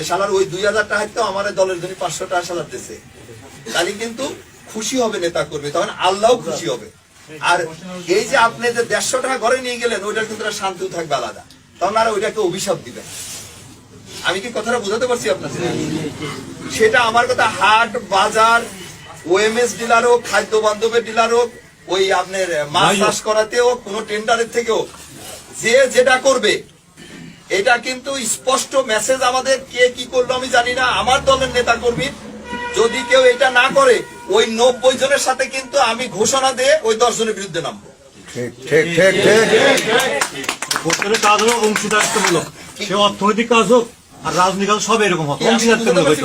যে সালার ওই দুই হাজার টাকা তো আমার দলের জন্য পাঁচশো টাকা সালার দিছে। তাহলে কিন্তু খুশি হবে নেতা করবে তখন আল্লাহ খুশি হবে। আর এই যে আপনি যে দেড়শো টাকা ঘরে নিয়ে গেলেন ওইটার কিন্তু শান্তিও থাকবে আলাদা। তখন আর ওইটাকে অভিশাপ দিবেন আমি কি কথাটা বোঝাতে পারছি আপনাদের সেটা আমার কথা হাট বাজার ওএমএস ডিলার হোক খাদ্য বান্ধবের ডিলার হোক ওই আপনার মাছ চাষ করাতে হোক কোন টেন্ডারের থেকে হোক যে যেটা করবে এটা কিন্তু স্পষ্ট মেসেজ আমাদের কে কি করল আমি জানি না। আমার দলের নেতা কর্মী যদি কেউ এটা না করে ওই নব্বই জনের সাথে কিন্তু আমি ঘোষণা দিয়ে ওই দশ জনের বিরুদ্ধে নামবো। কাজ হলো অংশীদারিত্বমূলক। সে অর্থনৈতিক কাজ হোক আর রাজনৈতিক সব এরকম আমি অংশীদারিত্বমূলক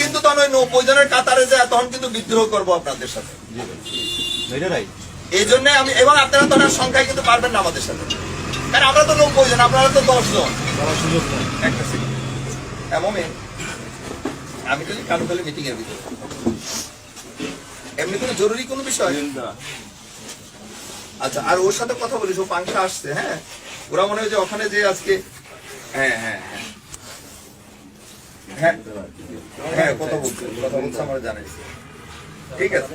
কিন্তু তখন ওই নব্বই জনের কাতারে যায় তখন কিন্তু বিদ্রোহ করব আপনাদের সাথে। এই জন্য আমি এবং আপনারা তো সংখ্যায় কিন্তু পারবেন না আমাদের সাথে। কারণ আমরা তো নব্বই জন আপনারা তো দশ জন। সুযোগ একটা second। এমন আমি তো কানুকালে মিটিং এর ভিতরে। এমনি কোনো জরুরি কোনো বিষয়? আচ্ছা আর ওর সাথে কথা বলিস ও পাংশা আসছে হ্যাঁ? ওরা মনে হয় যে ওখানে যে আজকে হ্যাঁ হ্যাঁ হ্যাঁ। হ্যাঁ হ্যাঁ কথা বলছে কথা বলছে আমার জানাইছে। ঠিক আছে।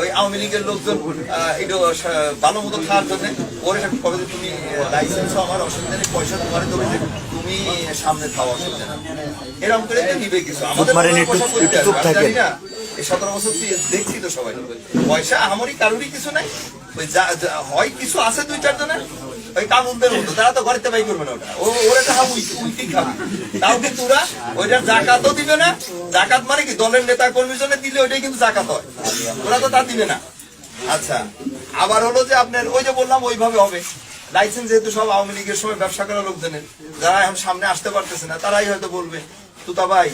ওই আওয়ামী লীগের লোকজন একটু ভালো মতো খাওয়ার জন্য ওর একটা কবে তুমি লাইসেন্স আমার অসুবিধা নেই পয়সা তোমার দেবে যে তুমি সামনে খাওয়া অসুবিধা নেই। এরকম করে নিবে কিছু। আমাদের পয়সা করতে। জানি না। এই সতেরো বছর দেখছি তো সবাই। পয়সা আমারই কারোরই কিছু নাই। ওই যা হয় কিছু আছে দুই চার জনের ওই মতো, তারা তো করবে না ওটা। ওরা খাবে তাও ওইটার জাকাতও দিবে না? জাকাত মানে কি? দলের নেতা কর্মীর জন্য দিলে ওইটাই কিন্তু জাকাত হয়। ওরা তো তা দিবে না। আচ্ছা আবার হলো যে আপনার ওই যে বললাম, ওইভাবে হবে। লাইসেন্স যেহেতু সব আওয়ামী লীগের সময় ব্যবসা করা লোকজনের, যারা এখন সামনে আসতে পারতেছে না, তারাই হয়তো বলবে, তুতা ভাই,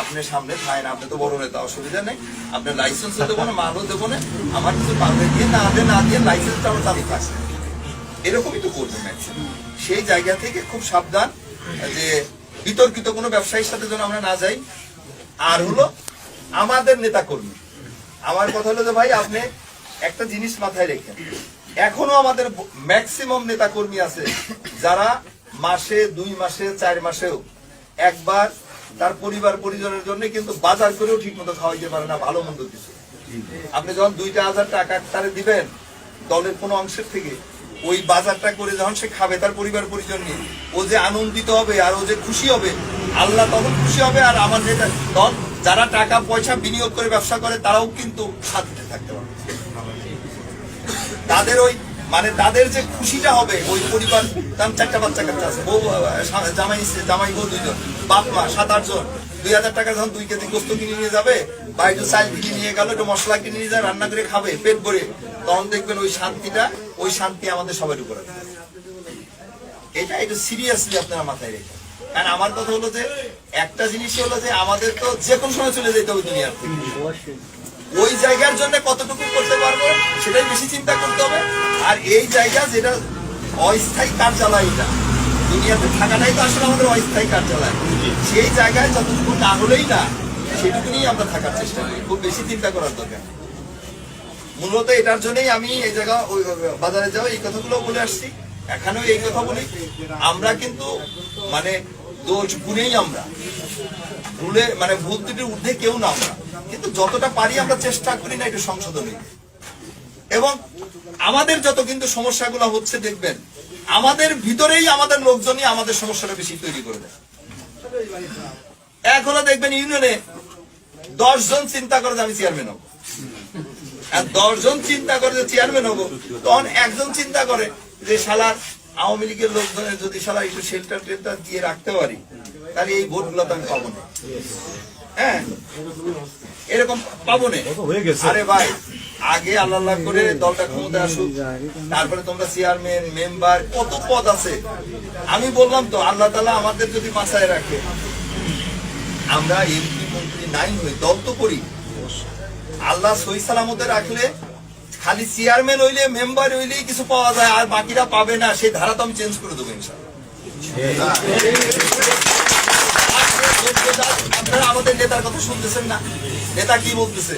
আপনি সামনে থাকেন, আপনি তো বড় নেতা, অসুবিধা নেই। আপনার লাইসেন্সও দেবো না মালও দেবো না আমার কিছু পারবে দিয়ে না দিয়ে না দিয়ে লাইসেন্সটা আমার চালু থাকছে এরকমই তো করবে ম্যাক্সিমাম সেই জায়গা থেকে খুব সাবধান যে বিতর্কিত কোনো ব্যবসায়ীর সাথে যেন আমরা না যাই। আর হলো আমাদের নেতা কর্মী আমার কথা হলো যে ভাই, আপনি একটা জিনিস মাথায় রেখেন। এখনও আমাদের ম্যাক্সিমাম নেতা কর্মী আছে যারা মাসে, দুই মাসে, চার মাসেও একবার তার পরিবার, পরিজনের জন্য কিন্তু বাজার করেও ঠিক মতো খাওয়াইতে পারে না, ভালো মন্দ কিছু। আপনি যখন দুইটা হাজার টাকা তারে দিবেন, দলের কোনো অংশের থেকে ওই বাজারটা করে যখন সে খাবে, তার পরিবার পরিজন নিয়ে। ও যে আনন্দিত হবে আর ও যে খুশি হবে, আল্লাহ তখন খুশি হবে আর আমার যেটা তখন যারা টাকা, পয়সা বিনিয়োগ করে, ব্যবসা করে, তারাও কিন্তু শান্তিতে থাকতে পারবে। তাদের ওই মানে তাদের যে খুশিটা হবে, ওই পরিবার, তার চারটা বাচ্চা কাচ্চা আছে। বউ জামাই জামাই বউ দুইজন, বাপ মা সাত, আট জন। দুই হাজার টাকা যখন দুই কেজি গোস্ত কিনে নিয়ে যাবে, বা একটু চাল কিনে নিয়ে গেল, একটু মশলা কিনে নিয়ে যায়, রান্না করে খাবে, পেট ভরে, তখন দেখবেন ওই শান্তিটা ওই শান্তি আমাদের সবার উপরে। এটা একটু সিরিয়াসলি আপনারা মাথায় রেখে। কারণ আমার কথা হলো যে, একটা জিনিস হলো যে, আমাদের তো যে কোনো সময় চলে যেতে হবে দুনিয়ার ওই জায়গার জন্য কতটুকু করতে পারব, সেটাই বেশি চিন্তা করতে হবে। আর এই জায়গা যেটা অস্থায়ী কার্যালয় এটা, দুনিয়াতে থাকাটাই তো আসলে আমাদের অস্থায়ী কার্যালয়। সেই জায়গায় যতটুকু না হলেই না, সেটুকু নিয়েই আমরা থাকার চেষ্টা করি। খুব বেশি চিন্তা করার দরকার। মূলত এটার জন্যই আমি এই জায়গা, ওই বাজারে যাও এই কথাগুলো বলে আসছি। এখানেও এই কথা বলি। আমরা কিন্তু মানে দোষ গুণেই আমরা। ভুলে মানে ভুল ত্রুটির ঊর্ধ্বে কেউ না আমরা। কিন্তু যতটা পারি আমরা চেষ্টা করি না একটু সংশোধনী। এবং আমাদের যত কিন্তু সমস্যাগুলো হচ্ছে, দেখবেন, আমাদের ভিতরেই আমাদের লোকজনই আমাদের সমস্যাটা বেশি তৈরি করে দেয়। হলো দেখবেন ইউনিয়নে দশ জন চিন্তা করে আমি চেয়ারম্যান হব। আর দশ জন চিন্তা করে যে চেয়ারম্যান হব তখন একজন চিন্তা করে যে শালার আওয়ামী লীগের লোকজনের যদি শালা একটু শেল্টার টেল্টার দিয়ে রাখতে পারি তাহলে এই ভোটগুলো তো আমি পাবো না। হ্যাঁ? এরকম পাবো না। আরে ভাই আগে আল্লাহ আল্লাহ করে দলটা ক্ষমতা আসুক তারপরে তোমরা চেয়ারম্যান মেম্বার কত পদ আছে। আমি বললাম তো আল্লাহ তালা আমাদের যদি মাথায় রাখে। আমরা এমপি মন্ত্রী নাই হই দল তো করি। আল্লাহ সই সালামতে রাখলে খালি চেয়ারম্যান হইলে মেম্বার হইলেই কিছু পাওয়া যায়, আর বাকিরা পাবে না, সেই ধারা তো আমি চেঞ্জ করে দেবো আপনারা আমাদের নেতার কথা শুনতেছেন না। নেতা কি বলতেছে?